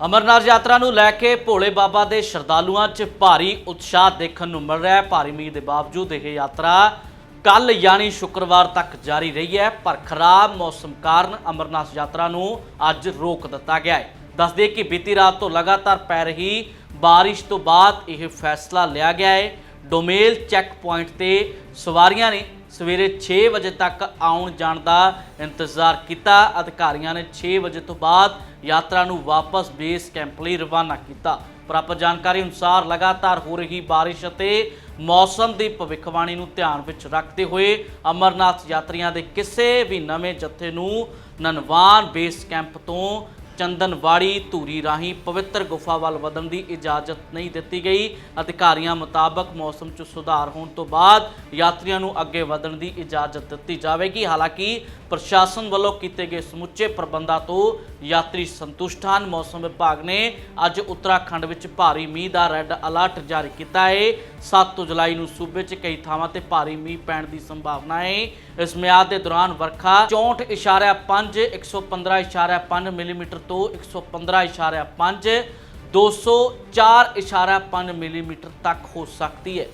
ਅਮਰਨਾਥ ਯਾਤਰਾ ਨੂੰ ਲੈ ਕੇ ਭੋਲੇ ਬਾਬਾ ਦੇ ਸ਼ਰਧਾਲੂਆਂ 'ਚ ਭਾਰੀ ਉਤਸ਼ਾਹ ਦੇਖਣ ਨੂੰ ਮਿਲ ਰਿਹਾ ਹੈ। ਭਾਰੀ ਮੀਂਹ ਦੇ ਬਾਵਜੂਦ ਇਹ ਯਾਤਰਾ ਕੱਲ ਯਾਨੀ ਸ਼ੁੱਕਰਵਾਰ ਤੱਕ ਜਾਰੀ ਰਹੀ ਹੈ। ਪਰ ਖਰਾਬ ਮੌਸਮ ਕਾਰਨ ਅਮਰਨਾਥ ਯਾਤਰਾ ਨੂੰ ਅੱਜ ਰੋਕ ਦਿੱਤਾ ਗਿਆ ਹੈ। ਦੱਸਦੇ ਕਿ ਬੀਤੀ ਰਾਤ ਤੋਂ ਲਗਾਤਾਰ ਪੈ ਰਹੀ ਬਾਰਿਸ਼ ਤੋਂ ਬਾਅਦ ਇਹ ਫੈਸਲਾ ਲਿਆ ਗਿਆ ਹੈ। ਡੋਮੇਲ ਚੈੱਕ ਪੁਆਇੰਟ ਤੇ ਸਵਾਰੀਆਂ ਨੇ ਸਵੇਰੇ 6 ਵਜੇ ਤੱਕ ਆਉਣ ਜਾਣ ਦਾ ਇੰਤਜ਼ਾਰ ਕੀਤਾ। ਅਧਿਕਾਰੀਆਂ ਨੇ 6 ਵਜੇ ਤੋਂ ਬਾਅਦ ਯਾਤਰਾ ਨੂੰ ਵਾਪਸ ਬੇਸ ਕੈਂਪ ਲਈ ਰਵਾਨਾ ਕੀਤਾ। ਪ੍ਰਾਪਤ ਜਾਣਕਾਰੀ ਅਨੁਸਾਰ ਲਗਾਤਾਰ ਹੋ ਰਹੀ ਬਾਰਿਸ਼ ਅਤੇ ਮੌਸਮ ਦੀ ਭਵਿੱਖਬਾਣੀ ਨੂੰ ਧਿਆਨ ਵਿੱਚ ਰੱਖਦੇ ਹੋਏ ਅਮਰਨਾਥ ਯਾਤਰੀਆਂ ਦੇ ਕਿਸੇ ਵੀ ਨਵੇਂ ਜੱਥੇ ਨੂੰ ਨਨਵਾਨ ਬੇਸ ਕੈਂਪ ਤੋਂ ਚੰਦਨਵਾੜੀ ਧੂਰੀ ਰਾਹੀਂ ਪਵਿੱਤਰ ਗੁਫਾ ਵੱਲ ਵਧਣ ਦੀ ਇਜਾਜ਼ਤ ਨਹੀਂ ਦਿੱਤੀ ਗਈ। ਅਧਿਕਾਰੀਆਂ ਮੁਤਾਬਕ ਮੌਸਮ 'ਚ ਸੁਧਾਰ ਹੋਣ ਤੋਂ ਬਾਅਦ ਯਾਤਰੀਆਂ ਨੂੰ ਅੱਗੇ ਵਧਣ ਦੀ ਇਜਾਜ਼ਤ ਦਿੱਤੀ ਜਾਵੇਗੀ। ਹਾਲਾਂਕਿ ਪ੍ਰਸ਼ਾਸਨ ਵੱਲੋਂ ਕੀਤੇ ਗਏ ਸਮੁੱਚੇ ਪ੍ਰਬੰਧਾਂ ਤੋਂ ਯਾਤਰੀ ਸੰਤੁਸ਼ਟ ਹਨ। ਮੌਸਮ ਵਿਭਾਗ ਨੇ ਅੱਜ ਉੱਤਰਾਖੰਡ ਵਿੱਚ ਭਾਰੀ ਮੀਂਹ ਦਾ ਰੈੱਡ ਅਲਰਟ ਜਾਰੀ ਕੀਤਾ ਹੈ। 7 ਜੁਲਾਈ ਨੂੰ ਸੂਬੇ 'ਚ ਕਈ ਥਾਵਾਂ ਤੇ ਭਾਰੀ ਮੀਂਹ ਪੈਣ ਦੀ ਸੰਭਾਵਨਾ ਹੈ। ਇਸ ਮਿਆਦ ਦੇ ਦੌਰਾਨ ਵਰਖਾ 64.5 115.5 ਮਿਲੀਮੀਟਰ ਤੋਂ 115.5 204.5 ਮਿਲੀਮੀਟਰ ਤੱਕ ਹੋ ਸਕਦੀ ਹੈ।